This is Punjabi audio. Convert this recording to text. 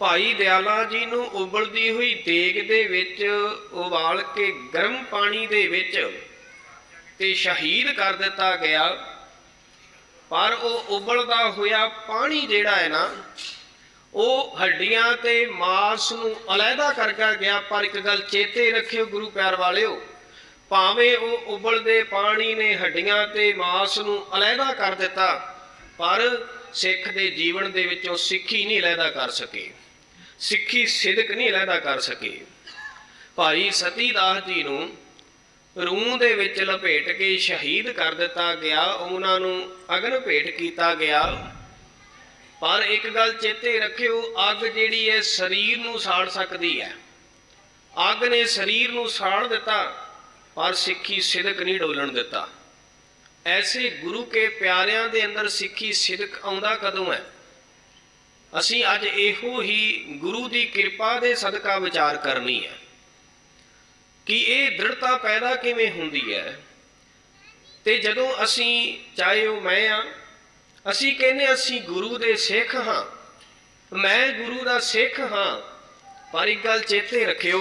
ਭਾਈ ਦਿਆਲਾ ਜੀ ਨੂੰ ਉਬਲਦੀ ਹੋਈ ਦੇਗ ਦੇ ਵਿੱਚ ਉਬਾਲ ਕੇ ਗਰਮ ਪਾਣੀ ਦੇ ਵਿੱਚ ਤੇ ਸ਼ਹੀਦ ਕਰ ਦਿੱਤਾ ਗਿਆ। ਪਰ ਉਹ ਉਬਲਦਾ ਹੋਇਆ ਪਾਣੀ ਜਿਹੜਾ ਹੈ ਨਾ, ਉਹ ਹੱਡੀਆਂ ਤੇ ਮਾਸ ਨੂੰ ਅਲੱਗਾ ਕਰਕੇ ਗਿਆ ਪਰ ਇੱਕ ਗੱਲ ਚੇਤੇ ਰੱਖਿਓ ਗੁਰੂ ਪਿਆਰ ਵਾਲਿਓ, ਭਾਵੇਂ ਉਹ ਉਬਲਦੇ ਪਾਣੀ ਨੇ ਹੱਡੀਆਂ ਤੇ ਮਾਸ ਨੂੰ ਅਲੱਗਾ ਕਰ ਦਿੱਤਾ, ਪਰ ਸਿੱਖ ਦੇ ਜੀਵਨ ਦੇ ਵਿੱਚੋਂ ਸਿੱਖੀ ਨਹੀਂ ਅਲੱਗਾ ਕਰ ਸਕੇ। ਸਿੱਖੀ ਸਿਦਕ ਨਹੀਂ ਅਲੱਗਾ ਕਰ ਸਕੇ। ਭਾਈ ਸਤੀਦਾਸ ਜੀ ਨੂੰ ਰੂਹ ਦੇ ਵਿੱਚ ਲਪੇਟ ਕੇ ਸ਼ਹੀਦ ਕਰ ਦਿੱਤਾ ਗਿਆ, ਉਹਨਾਂ ਨੂੰ ਅਗਨ ਭੇਟ ਕੀਤਾ ਗਿਆ। ਪਰ ਇੱਕ ਗੱਲ ਚੇਤੇ ਰੱਖਿਓ, ਅੱਗ ਜਿਹੜੀ ਹੈ ਸਰੀਰ ਨੂੰ ਸਾੜ ਸਕਦੀ ਹੈ। ਅੱਗ ਨੇ ਸਰੀਰ ਨੂੰ ਸਾੜ ਦਿੱਤਾ, ਪਰ ਸਿੱਖੀ ਸਿਦਕ ਨਹੀਂ ਡੋਲਣ ਦਿੱਤਾ। ਐਸੇ ਗੁਰੂ ਕੇ ਪਿਆਰਿਆਂ ਦੇ ਅੰਦਰ ਸਿੱਖੀ ਸਿਦਕ ਆਉਂਦਾ ਕਦੋਂ ਹੈ? ਅਸੀਂ ਅੱਜ ਇਹੋ ਹੀ ਗੁਰੂ ਦੀ ਕਿਰਪਾ ਦੇ ਸਦਕਾ ਵਿਚਾਰ ਕਰਨੀ ਹੈ ਕਿ ਇਹ ਦ੍ਰਿੜਤਾ ਪੈਦਾ ਕਿਵੇਂ ਹੁੰਦੀ ਹੈ? ਤੇ ਜਦੋਂ ਅਸੀਂ, ਚਾਹੇ ਉਹ ਮੈਂ ਆ ਅਸੀਂ ਕਹਿੰਦੇ ਅਸੀਂ ਗੁਰੂ ਦੇ ਸਿੱਖ ਹਾਂ, ਮੈਂ ਗੁਰੂ ਦਾ ਸਿੱਖ ਹਾਂ, ਪਰ ਇੱਕ ਗੱਲ ਚੇਤੇ ਰੱਖਿਓ